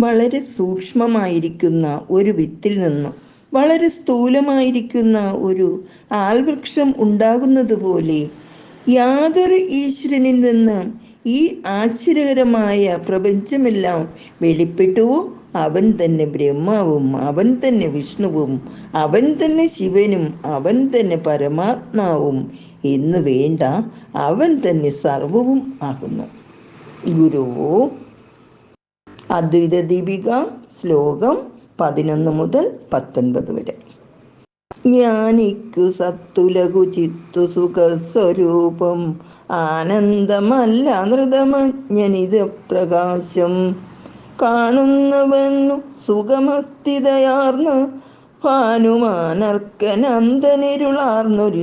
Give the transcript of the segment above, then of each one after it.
വളരെ സൂക്ഷ്മമായിരിക്കുന്ന ഒരു വിത്തിൽ നിന്നും വളരെ സ്ഥൂലമായിരിക്കുന്ന ഒരു ആൽവൃക്ഷം ഉണ്ടാകുന്നത് പോലെ യാതൊരു ഈശ്വരനിൽ നിന്ന് ഈ ആശ്ചര്യകരമായ പ്രപഞ്ചമെല്ലാം വെളിപ്പെട്ടുവോ? അവൻ തന്നെ ബ്രഹ്മാവും അവൻ തന്നെ വിഷ്ണുവും അവൻ തന്നെ ശിവനും അവൻ തന്നെ പരമാത്മാവും എന്ന് വേണ്ട അവൻ തന്നെ സർവവും ആകുന്നു. ഗുരുവോ അദ്വൈത ദീപിക ശ്ലോകം പതിനൊന്ന് മുതൽ പത്തൊൻപത് വരെ. ജ്ഞാനിക്കു സത്തുലകു ചിത്തു സുഖസ്വരൂപം ആനന്ദമല്ല നൃതമജ്ഞനിത പ്രകാശം. കാണുന്നവൻ സുഖമസ്ഥിതയാർന്ന്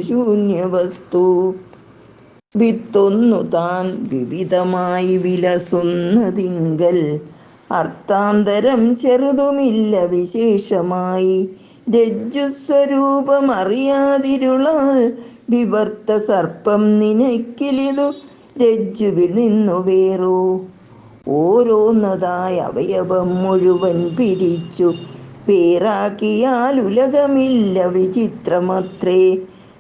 ശൂന്യ വസ്തു വിത്തൊന്നു താൻ വിവിധമായി വിലസുന്നതിങ്കൽ അർത്ഥാന്തരം ചെറുതുമില്ല വിശേഷമായി. രജ്ജുസ്വരൂപം അറിയാതിരുളാൽ വിവർത്ത സർപ്പം നിനക്കിലിതു രജ്ജുവിൽ നിന്നു വേറോ. ഓരോന്നതായ അവയവം മുഴുവൻ പിരിച്ചു. വേറാക്കിയാൽ ഉലകമില്ല വിചിത്രമത്രേ.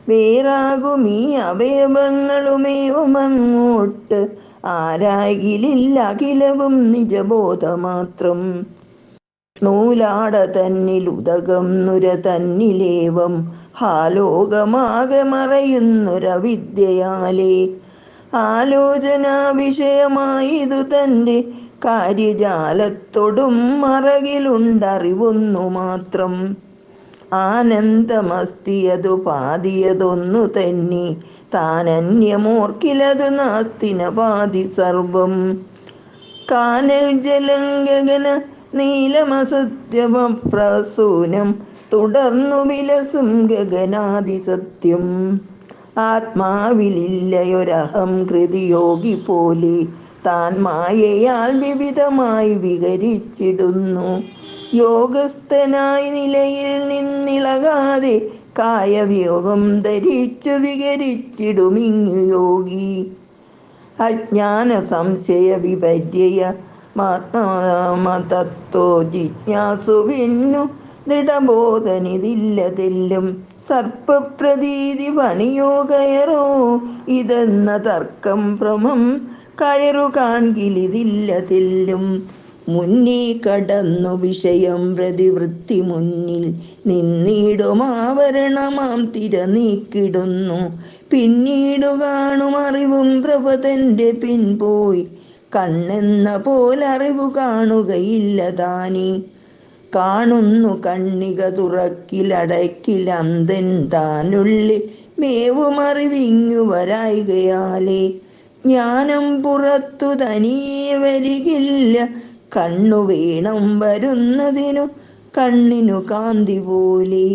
വേറാകും ഈ അവയവങ്ങളുമേവുമങ്ങോട്ട് ആരായിലില്ല അഖിലവും നിജബോധമാത്രം. നൂലാട തന്നിൽ ഉദകം നുര തന്നിലേവം. ഹാലോകമാകെ മറയുന്നൊരവിദ്യയാലേ. ആലോചനാ വിഷയമായിതു തന്റെ കാര്യജാലത്തോടും മറകിലുണ്ടറിവൊന്നു മാത്രം. ആനന്ദമസ്തിയതു പാതിയതൊന്നു തന്നെ. താനന്യമോർക്കിലതു നാസ്തിന പാതി സർവം. കാനൽ ജലംഗഗന നീലമസത്യവപ്രസൂനം. തുടർന്നു വിലസും ഗഗനാതിസത്യം ആത്മാവിലില്ലയൊരഹം കൃതിയോഗി പോലെ താൻ മായയാൽ വിവിധമായി വിഹരിച്ചിടുന്നു. യോഗസ്ഥനായി നിലയിൽ നിന്നിളകാതെ കായവ്യോഗം ധരിച്ചു വികരിച്ചിടുമിങ്ങു യോഗി. അജ്ഞാന സംശയ വിപര്യ വിപര്യയ ജിജ്ഞാസു പിന്നു ദൃഢബോധനിതില്ലതെല്ലും സർപ്പപ്രതീതി പണിയോ കയറോ ഇതെന്ന തർക്കം ഭ്രമം കയറു കാൺകിലിതില്ലതെല്ലും മുന്നേ കടന്നു വിഷയം പ്രതിവൃത്തി മുന്നിൽ നിന്നിടും ആവരണമാം തിര നീക്കിടുന്നു. പിന്നീടു കാണും അറിവും പ്രഭതന്റെ പിൻപോയി. കണ്ണെന്ന പോലറിവു കാണുകയില്ല താനീ. കാണുന്നു കണ്ണിക തുറക്കിലടക്കിൽ അന്തൻ താനുള്ളിൽ മേവുമറിവിങ്ങു വരായികയാലേ. ജ്ഞാനം പുറത്തു തനിയെ വരികില്ല. കണ്ണു വീണം വരുന്നതിനു കണ്ണിനു കാന്തി പോലെ.